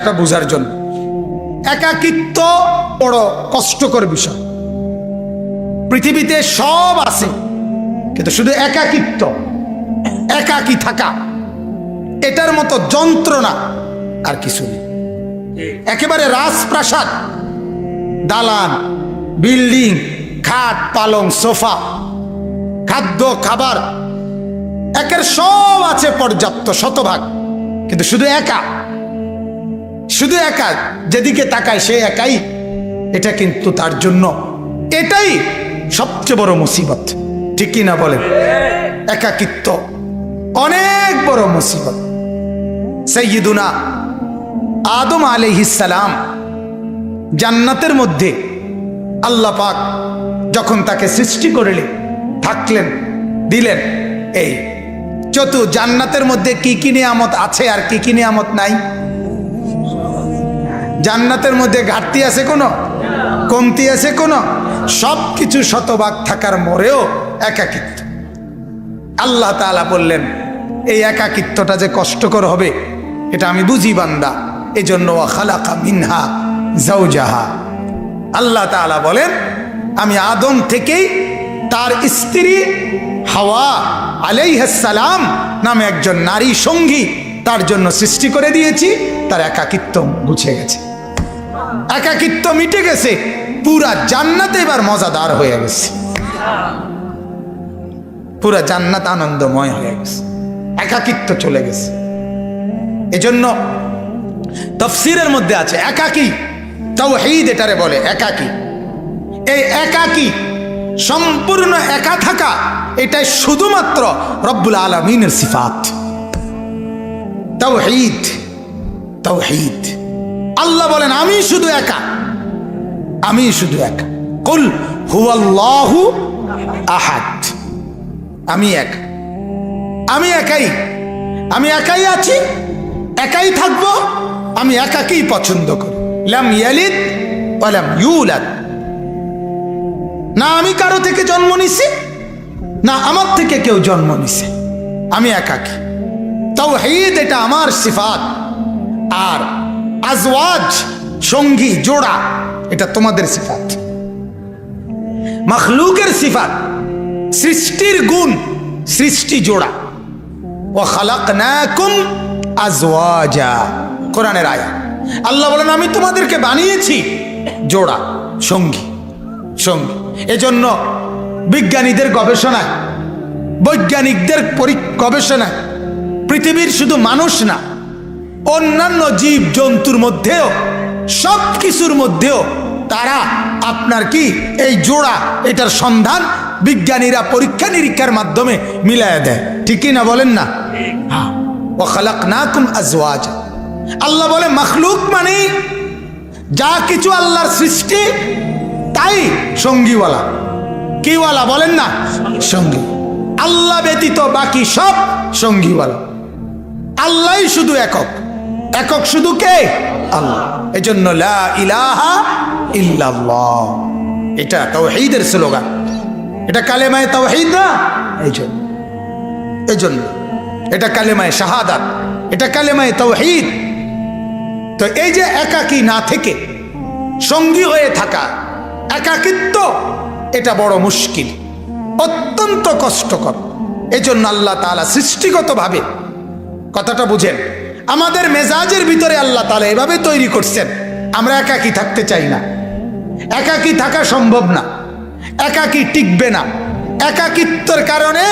এটা বোঝার জন্য। একাকিত্ব বড় কষ্টকর বিষয়। পৃথিবীতে সব আছে, কিন্তু শুধু একাকিত্ব, একাকি থাকা, এটার মতো যন্ত্রণা আর কিছু নেই। একেবারে রাজপ্রাসাদ, দালান, বিল্ডিং, খাট, পালং, সোফা, খাদ্য, খাবার, একের সব আছে পর্যাপ্ত, শতভাগ, কিন্তু শুধু একা। শুধু একা, যেদিকে তাকায় সে একাই। এটা কিন্তু তার জন্য। এটাই সবচেয়ে বড় মুসিবত। ঠিক না বলেন? একাকিত্ব অনেক বড় মুসিবত। সৈয়দুনা আদম আলাইহিসালাম জান্নাতের মধ্যে আল্লাহ পাক যখন তাকে সৃষ্টি করলেন, থাকলেন, দিলেন, এই চতু জান্নাতের মধ্যে কি কি নিয়ামত আছে আর কি কি নিয়ামত নাই? জান্নাতের মধ্যে ঘাটতি আছে কোনো? কমতি আছে কোনো? সব কিছু শতভাগ থাকার মরেও একাকিত্ব। আল্লাহ তাআলা বললেন, এই একাকিত্বটা যে কষ্টকর হবে, এটা আমি বুঝি বান্দা। এই জন্য মিনহা জাউজাহা আল্লাহ তাআলা বলেন, আমি আদম থেকেই তার স্ত্রী হাওয়া আলাইহাসালাম নামে একজন নারী সঙ্গী তার জন্য সৃষ্টি করে দিয়েছি। তার একাকিত্ব গুছে গেছে। একাকিত্ব মিটে গেছে, পুরা জান্নাতে এবার মজাদার হয়ে গেছে। পুরা জান্নাত আনন্দময় হয়ে গেছে, একাকিত্ব চলে গেছে। এজন্য তফসিরের মধ্যে আছে, একাকি তাও হেইদ এটারে বলে, একাকি। এই একাকি, সম্পূর্ণ একা থাকা, এটাই শুধুমাত্র রব্বুল আলমিনের সিফাত। তাও হেইদ তাও হেইদ আল্লাহ বলেন, আমি শুধু একা। আমি শুধু একা। কুল হুয়াল্লাহু আহাদ। আমি এক। আমি একাই। আমি একাই আছি, একাই থাকব, আমি একাকেই পছন্দ করি। লাম ইয়ালিদ ওয়ালাম ইউলাদ। না আমি কারও থেকে জন্ম নিছি, না আমার থেকে কেউ জন্ম নিছে। আমি একাকি। তাও হেদ এটা আমার সিফাত। আর আজওয়াজ, সঙ্গী, জোড়া, এটা তোমাদের সিফাত। মখলুকের সিফাত, সৃষ্টির গুণ, সৃষ্টি জোড়া। ও খালাকনাকুম আজওয়াজা, কোরআনের আয়া। আল্লাহ বলেন, আমি তোমাদেরকে বানিয়েছি জোড়া, সঙ্গী সঙ্গী। এজন্য বিজ্ঞানীদের গবেষণায়, বৈজ্ঞানিকদের গবেষণায়, পৃথিবীর শুধু মানুষ না অন্যান্য জীব জন্তুর মধ্যেও সব কিছুর মধ্যেও তারা আপনার কি এই জোড়া, এটার সন্ধান বিজ্ঞানীরা পরীক্ষা নিরীক্ষার মাধ্যমে মিলায় দেয়। ঠিকই না বলেন না? হ্যাঁ। ও খালাক না কুম আজওয়াজ। আল্লাহ বলে, মখলুক মানে যা কিছু আল্লাহর সৃষ্টি, তাই সঙ্গীওয়ালা। কিওয়ালা বলেন না? সঙ্গী। আল্লাহ ব্যতীত বাকি সব সঙ্গীওয়ালা। আল্লাহই শুধু একক। একক শুধু কে? আল্লাহ। এই লা ইলাহা ইল্লাল্লাহ। এটা স্লোগান। এটা কালেমায় তাওহীদ না? এই জন্য এই জন্য এটা কালেমায় শাহাদাত। এটা কালেমায় তাওহীদ তো এই যে একাকী না থেকে সঙ্গী হয়ে থাকা, একাকিত্ব, এটা বড় মুশকিল। অত্যন্ত কষ্টকর। এই জন্য আল্লাহ তালা সৃষ্টিগতভাবে কথাটা বুঝেন। আমাদের মেজাজের ভিতরে আল্লাহ তালা এভাবে তৈরি করছেন, আমরা একাকি থাকতে চাই না। একাকি থাকা সম্ভব না, একাকি টিকবে না। একাকিত্বের কারণে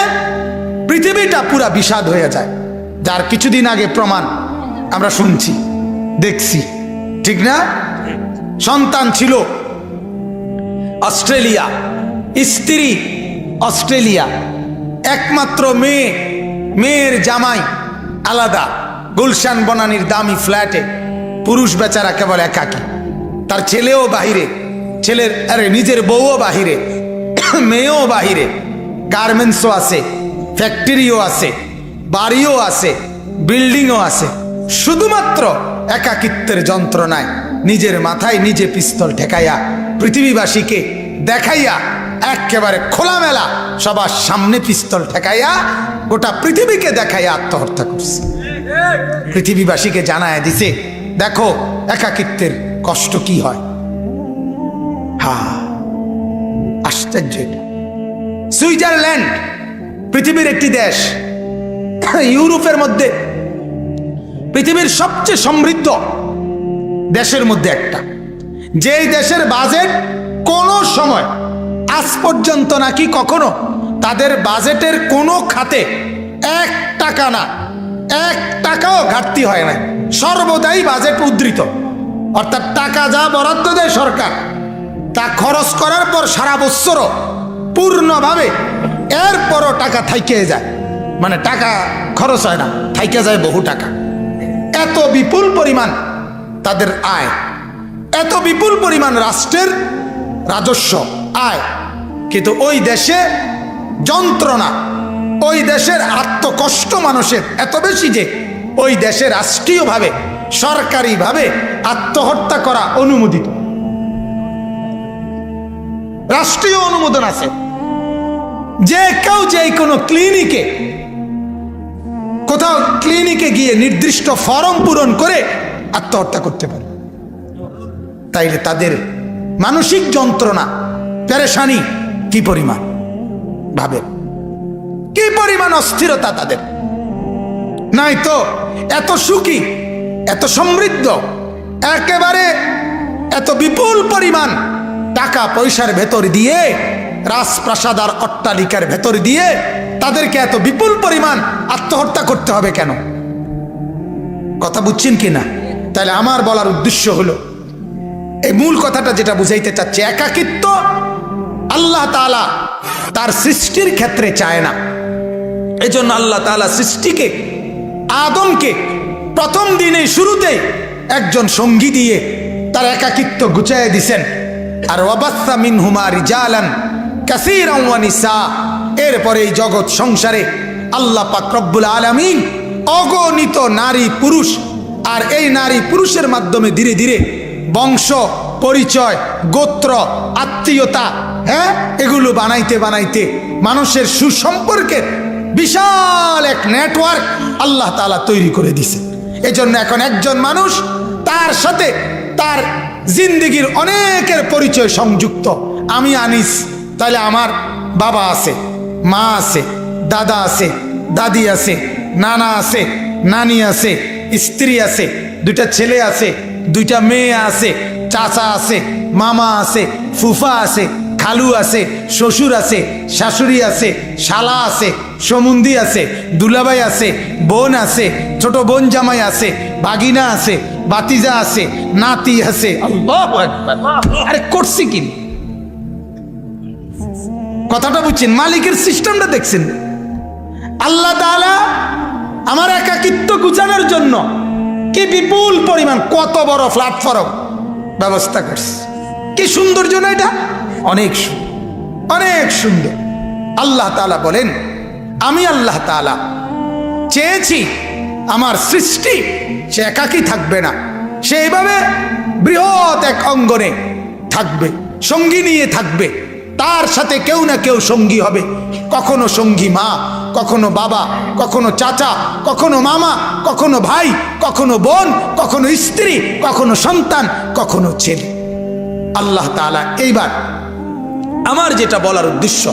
পৃথিবীটা পুরা বিষাদ হয়ে যায়। যার কিছুদিন আগে প্রমাণ আমরা শুনছি, দেখছি, ঠিক না? সন্তান ছিল অস্ট্রেলিয়া, স্ত্রী অস্ট্রেলিয়া, একমাত্র মেয়ে, মেয়ের জামাই আলাদা। গুলশান বনানির দামি ফ্ল্যাটে পুরুষ বেচারা কেবল একাকি। তার ছেলেও বাহিরে। ছেলের, আরে, নিজের বউও বাহিরে। মেয়েও বাহিরে। গার্মেন্টসও আছে, ফ্যাক্টরিও আছে, বাড়িও আছে, বিল্ডিংও আছে। শুধুমাত্র একাকিত্বের যন্ত্রণায় নিজের মাথায় নিজে পিস্তল ঠেকাইয়া পৃথিবীবাসীকে দেখাইয়া একেবারে খোলামেলা সবার সামনে পিস্তল ঠেকাইয়া গোটা পৃথিবীকে দেখাইয়া আত্মহত্যা করছে। পৃথিবীবাসীকে জানায় দিছে, দেখো, একাকিত্বের কষ্ট কি হয়? হা আশ্চর্য। সুইজারল্যান্ড, পৃথিবীর একটি দেশ। ইউরোপের মধ্যে পৃথিবীর সবচেয়ে সমৃদ্ধ দেশের মধ্যে একটা। যেই দেশের বাজেট কোনো সময়, আজ পর্যন্ত নাকি কখনো, তাদের বাজেটের কোনো খাতে এক টাকা না। এক টাকাও ঘাটতি হয় না সর্বদাই বাজেট উদ্ধৃত। অর্থাৎ টাকা যা বরাদ্দ দেয় সরকার, তা খরচ করার পর সারা বছরও পূর্ণভাবে এরপরও টাকা থাইকে যায়। মানে টাকা খরচ হয় না, থাইকে যায় বহু টাকা। এত বিপুল পরিমাণ তাদের আয়, এত বিপুল পরিমাণ রাষ্ট্রের রাজস্ব আয়। কিন্তু ওই দেশে যন্ত্রণা ওই দেশের আত্মকষ্ট মানুষের এত বেশি যে ওই দেশে রাষ্ট্রীয়ভাবে, সরকারিভাবে আত্মহত্যা করা অনুমোদিত। রাষ্ট্রীয় অনুমোদন আছে। যে কেউ যে কোনো ক্লিনিকে, কোথাও ক্লিনিকে গিয়ে নির্দিষ্ট ফর্ম পূরণ করে আত্মহত্যা করতে পারে। তাইলে তাদের মানসিক যন্ত্রণা, পেরেশানি কি পরিমাণ? ভাবে কি পরিমাণ অস্থিরতা তাদের? নাই তো, এত সুখী, এত সমৃদ্ধ, একেবারে এত বিপুল পরিমাণ টাকা পয়সার ভেতর দিয়ে, রাজপ্রাসাদ আর অট্টালিকার ভেতর দিয়ে তাদেরকে এত বিপুল পরিমাণ আত্মহত্যা করতে হবে কেন? কথা বুঝছেন কি না? তাহলে আমার বলার উদ্দেশ্য হলো, এই মূল কথাটা যেটা বুঝাইতে চাচ্ছে, একাকিত্ব আল্লাহ তাআলা তার সৃষ্টির ক্ষেত্রে চায় না। এজন্য আল্লাহ তাআলা সৃষ্টিকে, আদমকে প্রথম দিনে শুরুতে একজন সঙ্গী দিয়ে তার একাকিত্ব গুছাইয়া দিছেন। আর ওয়াবাস্তা মিন হুমার জালান কাসির এরপরে এই জগৎ সংসারে আল্লাহ পাক রব্বুল আলামিন অগণিত নারী পুরুষ আর এই নারী পুরুষের মাধ্যমে ধীরে ধীরে বংশ, পরিচয়, গোত্র, আত্মীয়তা হ্যাঁ এগুলো বানাইতে বানাইতে মানুষের সুসম্পর্কের বিশাল এক নেটওয়ার্ক আল্লাহ তালা তৈরি করে দিছে। এজন্য এখন একজন মানুষ তার সাথে তার জিন্দিগির অনেকের পরিচয় সংযুক্ত। আমি আনিস, তাহলে আমার বাবা আছে, মা আছে, দাদা আছে, দাদি আছে, নানা আছে, নানি আছে, স্ত্রী আছে, দুইটা ছেলে আছে, দুইটা মেয়ে আছে, চাচা আছে, মামা আছে, ফুফা আছে খালু আছে শ্বশুর আছে শাশুড়ি আছে শালা আছে সমুন্দি আছে দুলাভাই আছে বোন আছে ছোট বোন জামাই আছে বাগিনা আছে বাতিজা আছে নাতি আছে। আরে করছি কি? কথাটা বুঝছেন? মালিকের সিস্টেমটা দেখছেন? আল্লাহ আমার একাকিত্ব গুছানোর জন্য কি বিপুল পরিমাণ কত বড় প্ল্যাটফর্ম ব্যবস্থা করছে। কি সৌন্দর্য না এটা? অনেক সুন্দর অনেক সুন্দর। আল্লাহ তাআলা বলেন, আমি আল্লাহ তাআলা চেয়েছি, আমার সৃষ্টি সে একাকি থাকবে না। সে এইভাবে বৃহৎ এক অঙ্গনে থাকবে, সঙ্গী নিয়ে থাকবে। তার সাথে কেউ না কেউ সঙ্গী হবে। কখনো সঙ্গী মা, কখনো বাবা, কখনো চাচা, কখনো মামা, কখনো ভাই, কখনো বোন, কখনো স্ত্রী, কখনো সন্তান, কখনো ছেলে। আল্লাহ তাআলা এইবার আমার যেটা বলার উদ্দেশ্য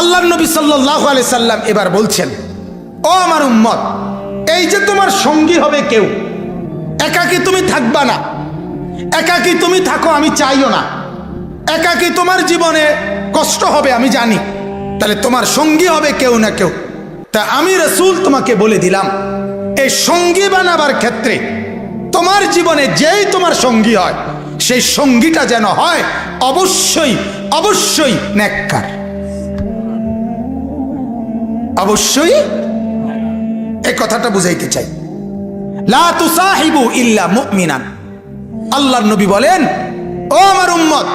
আল্লাহ নবী সাল্লাহ সাল্লাম এবার বলছেন, ও আমার উম্মত, এই যে তোমার সঙ্গী হবে কেউ, একাকি তুমি থাকবা না, একাকি তুমি থাকো আমি চাইও না, একাকি তোমার জীবনে কষ্ট হবে আমি জানি, তাহলে তোমার সঙ্গী হবে কেউ না কেউ, তা আমি রসুল তোমাকে বলে দিলাম, এই সঙ্গী বানাবার ক্ষেত্রে তোমার জীবনে যেই তোমার সঙ্গী হয় সেই সঙ্গীটা যেন হয়, অবশ্যই অবশ্যই নেককার অবশ্যই এই কথাটা বুঝাইতে চাই। লা তুসাহিবু ইল্লা মুমিনান। আল্লাহর নবী বলেন, ও আমার উম্মত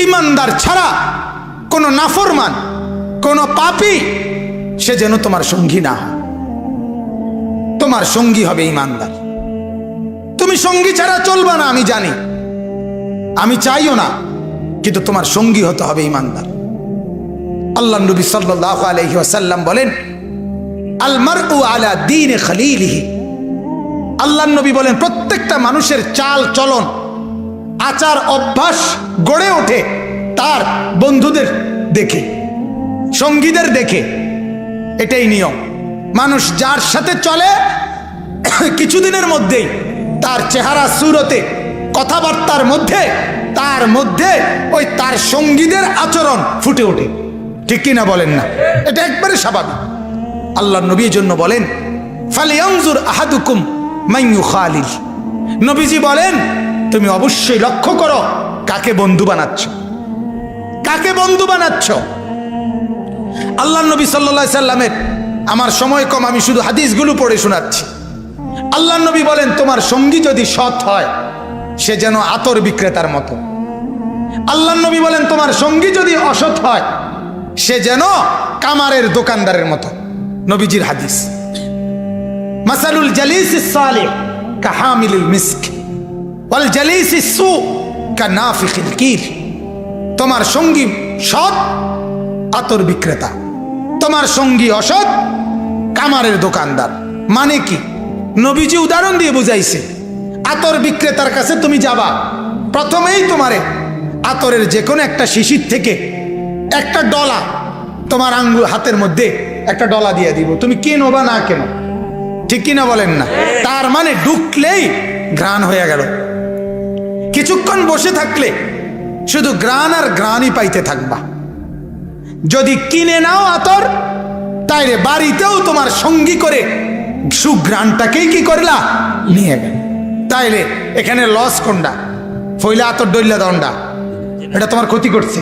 ইমানদার ছাড়া কোনো নাফরমান, কোনো পাপী, সে যেন তোমার সঙ্গী না হয়। তোমার সঙ্গী হবে ইমানদার তুমি সঙ্গী ছাড়া চলবা না, আমি জানি। আমি চাইও না, কিন্তু তোমার সঙ্গী হতে হবে ইমানদার। আল্লাহ নবী সাল্লাহ আলহি বলেন আলমার ও আলা দিন খালিলিহি। আল্লাহ নবী বলেন, প্রত্যেকটা মানুষের চাল চলন, আচার অভ্যাস গড়ে ওঠে তার বন্ধুদের দেখে, সঙ্গীদের দেখে। এটাই নিয়ম। মানুষ যার সাথে চলে, কিছুদিনের মধ্যেই তার চেহারা, সুরতে কথাবার্তার মধ্যে, তার মধ্যে ওই তার সঙ্গীদের আচরণ ফুটে ওঠে। ঠিক কিনা বলেন না? এটা একবারে স্বাভাবিক। আল্লাহ নবীর জন্য বলেন ফালিয়াংজুর আহাদুকুম মাইয়ু খালিল। নবীজি বলেন, তুমি অবশ্যই লক্ষ্য করো কাকে বন্ধু বানাচ্ছ। কাকে বন্ধু বানাচ্ছ? আল্লাহ নবী সাল্লা সাল্লামের, আমার সময় কম, আমি শুধু হাদিসগুলো পড়ে শোনাচ্ছি। আল্লাহ নবী বলেন, তোমার সঙ্গী যদি সৎ হয় সে যেন আতর বিক্রেতার মতো। আল্লাহ নবী বলেন, তোমার সঙ্গী যদি অসৎ হয়, সে যেন কামারের দোকানদারের মতো। নবীজির হাদিস। মাসালুল জালিস সালে কাহামিলুল জালিস সু কা নাফিকিল কির তোমার সঙ্গী সৎ, আতর বিক্রেতা। তোমার সঙ্গী অসৎ, কামারের দোকানদার। মানে কি? নবীজি উদাহরণ দিয়ে বুঝাইছে। আতর বিক্রেতার কাছে তুমি যাবা। প্রথমেই তোমারে আতরের যে কোনো একটা শিশির থেকে একটা ডলা তোমার আঙ্গুল হাতের মধ্যে একটা ডলা দিয়ে দিব। তুমি কেনো বা না কেন? ঠিক কিনা বলেন না? তার মানে ঢুকলেই ঘ্রাণ হয়ে গেল। কিছুক্ষণ বসে থাকলে শুধু গ্রান আর গ্রানই পাইতে থাকবা। যদি কিনে নাও আতর, তাইলে বাড়িতেও তোমার সঙ্গী করে সুগ্রানটাকেই কি করলা? নিয়ে গেল। তাইলে এখানে লস কোনটা ফইলে আতর ডইলা দণ্ডা। এটা তোমার ক্ষতি করছে।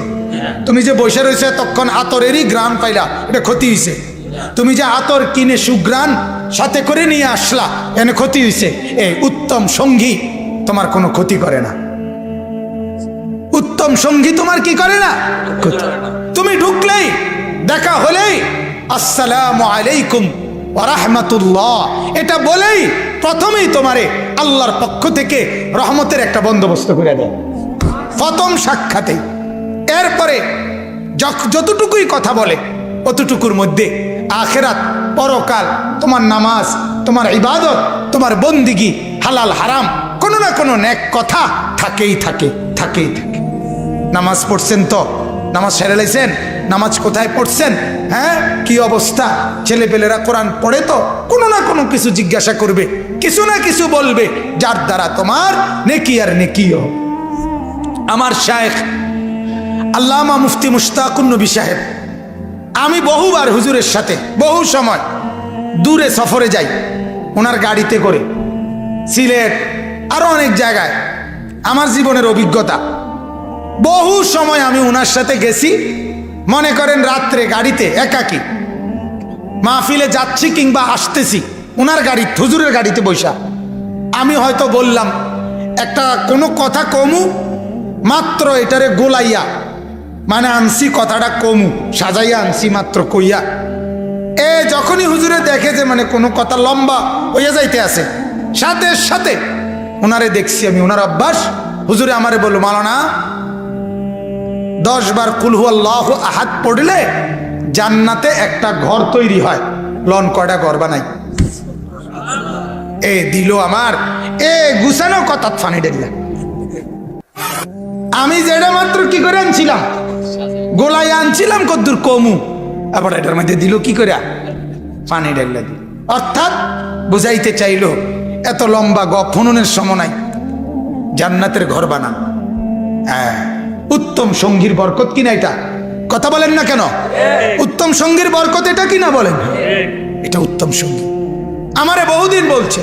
তুমি যে বসে রয়েছে তখন আতরেরই গ্রান পাইলা এটা ক্ষতি হয়েছে তুমি যে আতর কিনে সুগ্রান সাথে করে নিয়ে আসলা এনে ক্ষতি হয়েছে এই উত্তম সঙ্গী তোমার কোনো ক্ষতি করে না। উত্তম সঙ্গী তোমার কি করে না? তুমি ঢুকলেই দেখা হলেই আসসালাম আলাইকুম রাহমাতুল্লাহ। এটা বলেই প্রথমেই তোমারে আল্লাহর পক্ষ থেকে রহমতের একটা বন্দোবস্ত করে দেয়। প্রথম সাক্ষাতে, এরপরে যতটুকুই কথা বলে, অতটুকুর মধ্যে আখেরাত, পরকাল, তোমার নামাজ, তোমার ইবাদত, তোমার বন্দিগি, হালাল হারাম, কোনো না কোনো ন্যাক কথা থাকেই থাকে থাকেই থাকে। নামাজ পড়ছেন তো নামাজ সেরে লাইছেন? নামাজ কোথায় পড়ছেন? হ্যাঁ? কি অবস্থা? ছেলেপেলেরা কোরআন পড়ে তো কোনো না কোনো কিছু জিজ্ঞাসা করবে, কিছু না কিছু বলবে, যার দ্বারা তোমার নেকি আর নেকিও। আমার শায়েখ, আল্লামা মুফতি মুশতাকুন নবী সাহেব, আমি বহুবার হুজুরের সাথে, বহু সময় দূরে সফরে যাই, ওনার গাড়িতে করে, সিলেট, আরও অনেক জায়গায়। আমার জীবনের অভিজ্ঞতা বহু সময় আমি ওনার সাথে গেছি। মনে করেন রাত্রে গাড়িতে একাকি। মাহফিলে যাচ্ছি কিংবা আসতেছি ওনার গাড়ি, হুজুরের গাড়িতে বৈশা আমি হয়তো বললাম, একটা কোনো কথা কমু, মাত্র এটারে গোলাইয়া। মানে আনছি, কথাটা কমু, সাজাইয়া আনছি, মাত্র কইয়া। এ যখনই হুজুরে দেখে যে মানে কোনো কথা লম্বা হইয়া যাইতে আছে, সাথে সাথে ওনারে দেখছি আমি ওনার অভ্যাস হুজুরে আমারে বলল মালানা দশ বার কুলহু আল্লাহ আহাত পড়লে জান্নাতে একটা ঘর তৈরি হয়। লন, কয়টা ঘর বানাই? এ, দিল আমার। এ, গুছানো কথা ফানি ডেলা আমি যেটা মাত্র কি করে আনছিলাম? গোলাই আনছিলাম কদ্দুর কমু। আবার এটার মধ্যে দিল কি করে? পানি ডেলা দিল অর্থাৎ বুঝাইতে চাইলো, এত লম্বা গ ফননের সময় নাই। জান্নাতের ঘর বানান হ্যাঁ। উত্তম সঙ্গীর বরকত কিনা এটা? কথা বলেন না কেন? উত্তম সঙ্গীর বরকত এটা কিনা বলেন? এটা উত্তম সঙ্গী। আমারে বহুদিন বলছে,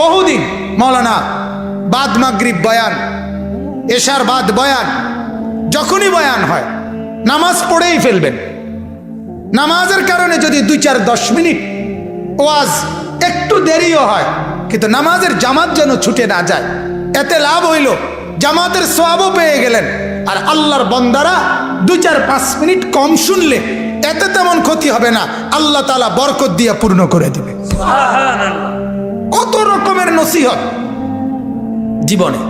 বহুদিন, মৌলানা, বাদ মাগরিব বয়ান, এশার বাদ বয়ান, যখনই বয়ান হয়, নামাজ পড়েই ফেলবেন। নামাজের কারণে যদি দুই চার দশ মিনিট ওয়াজ একটু দেরিও হয়, কিন্তু নামাজের জামাত যেন ছুটে না যায়, এতে লাভ হইল জামাতের সোয়াবও পেয়ে গেলেন। আর আল্লাহর বন্দারা দু চার পাঁচ মিনিট কম শুনলে এতে তেমন ক্ষতি হবে না। আল্লাহ তালা বরকত দিয়ে পূর্ণ করে দিবে। কত রকমের নসিহত জীবনে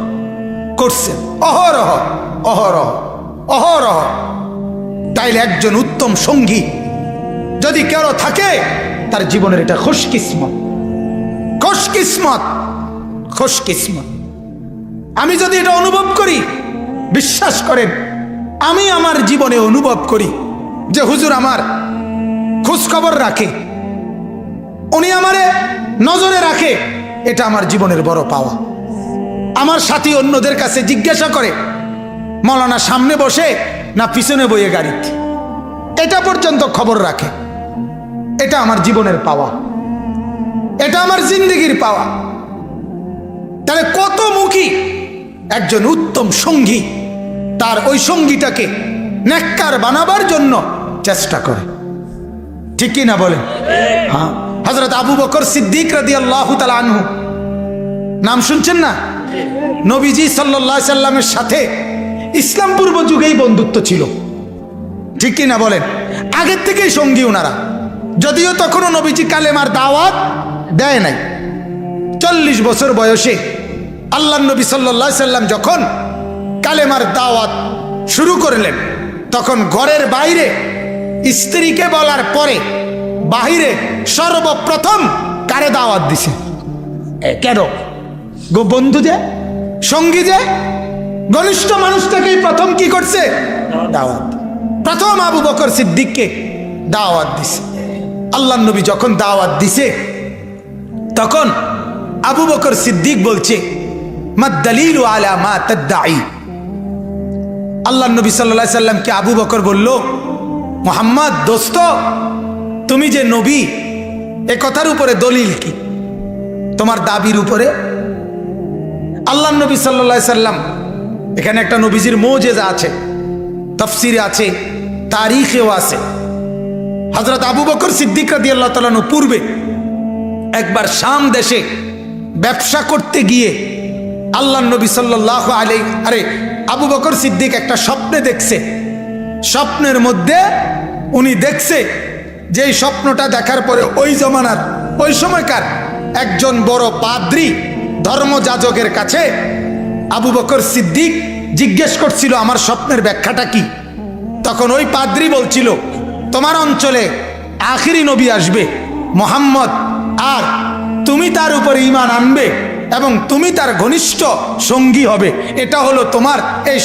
করছেন। অহরহ অহরহ অহরহ। তাইলে একজন উত্তম সঙ্গী যদি কেউ থাকে তার জীবনের এটা খুশকিসমত। খোশ কিসমত খোশ কিসমত আমি যদি এটা অনুভব করি, বিশ্বাস করেন, আমি আমার জীবনে অনুভব করি যে হুজুর আমার খোঁজ খবর রাখে, উনি আমারে নজরে রাখে, এটা আমার জীবনের বড় পাওয়া। আমার সাথী অন্যদের কাছে জিজ্ঞাসা করে, মৌলানা সামনে বসে না পিছনে বইয়ে গাড়িতে এটা পর্যন্ত খবর রাখে। এটা আমার জীবনের পাওয়া। এটা আমার জিন্দগির পাওয়া। তাহলে কত মুখী একজন উত্তম সঙ্গী। তার ওই সঙ্গীটাকে নেককার বানাবার জন্য চেষ্টা করে। ঠিক না বলেন? হ্যাঁ। হজরত আবু বকর সিদ্দিক রাদি আল্লাহ আনহু। নাম শুনছেন না? নবীজি সাল্লাহ সাল্লামের সাথে ইসলাম পূর্ব যুগেই বন্ধুত্ব ছিল। ঠিক কি না বলেন? আগের থেকেই সঙ্গী ওনারা যদিও তখনও নবীজি কালেমার দাওয়াত দেয় নাই। চল্লিশ বছর বয়সে আল্লাহ নবী সাল্লাহ সাল্লাম যখন কালেমার দাওয়াত শুরু করলেন, তখন ঘরের বাইরে স্ত্রীকে বলার পরে বাহিরে সর্বপ্রথম কারে দাওয়াত দিছে? কেন? গো বন্ধু যে, সঙ্গী যে, ঘনিষ্ঠ মানুষটাকেই প্রথম কি করছে? দাওয়াত। প্রথম আবু বকর সিদ্দিককে দাওয়াত দিছে। আল্লাহ নবী যখন দাওয়াত দিছে, তখন আবু বকর সিদ্দিক বলছে মাদ্দালিল আলা মা তাদ্দাই আল্লাহ নবী সাল্লাহ সাল্লামকে আবু বকর বলল, মোহাম্মদ, দোস্ত, তুমি যে নবী, এ কথার উপরে দলিল কি? তোমার দাবির উপরে? আল্লাহ নবী সাল্লাহ সাল্লাম, এখানে একটা নবীজির মোজেজা আছে, তফসিরে আছে, তারিখেও আছে। হজরত আবু বকর সিদ্দিক রাদি আল্লাহ তালানো পূর্বে একবার শাম দেশে ব্যবসা করতে গিয়ে আল্লাহ নবী সাল্লাহ আলী আরে আবু বকর সিদ্দিক একটা স্বপ্নে দেখছে। স্বপ্নের মধ্যে উনি দেখছে যে স্বপ্নটা দেখার পরে ওই জমানার, ওই সময়কার একজন বড় পাদ্রি ধর্মযাজকের কাছে আবু বকর সিদ্দিক জিজ্ঞেস করছিল, আমার স্বপ্নের ব্যাখ্যাটা কি? তখন ওই পাদ্রি বলছিল, তোমার অঞ্চলে আখিরি নবী আসবে, মোহাম্মদ, আর তুমি তার উপরে ইমান আনবে। এবং তুমি তার ঘনিষ্ঠ সঙ্গী হবে। এটা হলো তোমার এই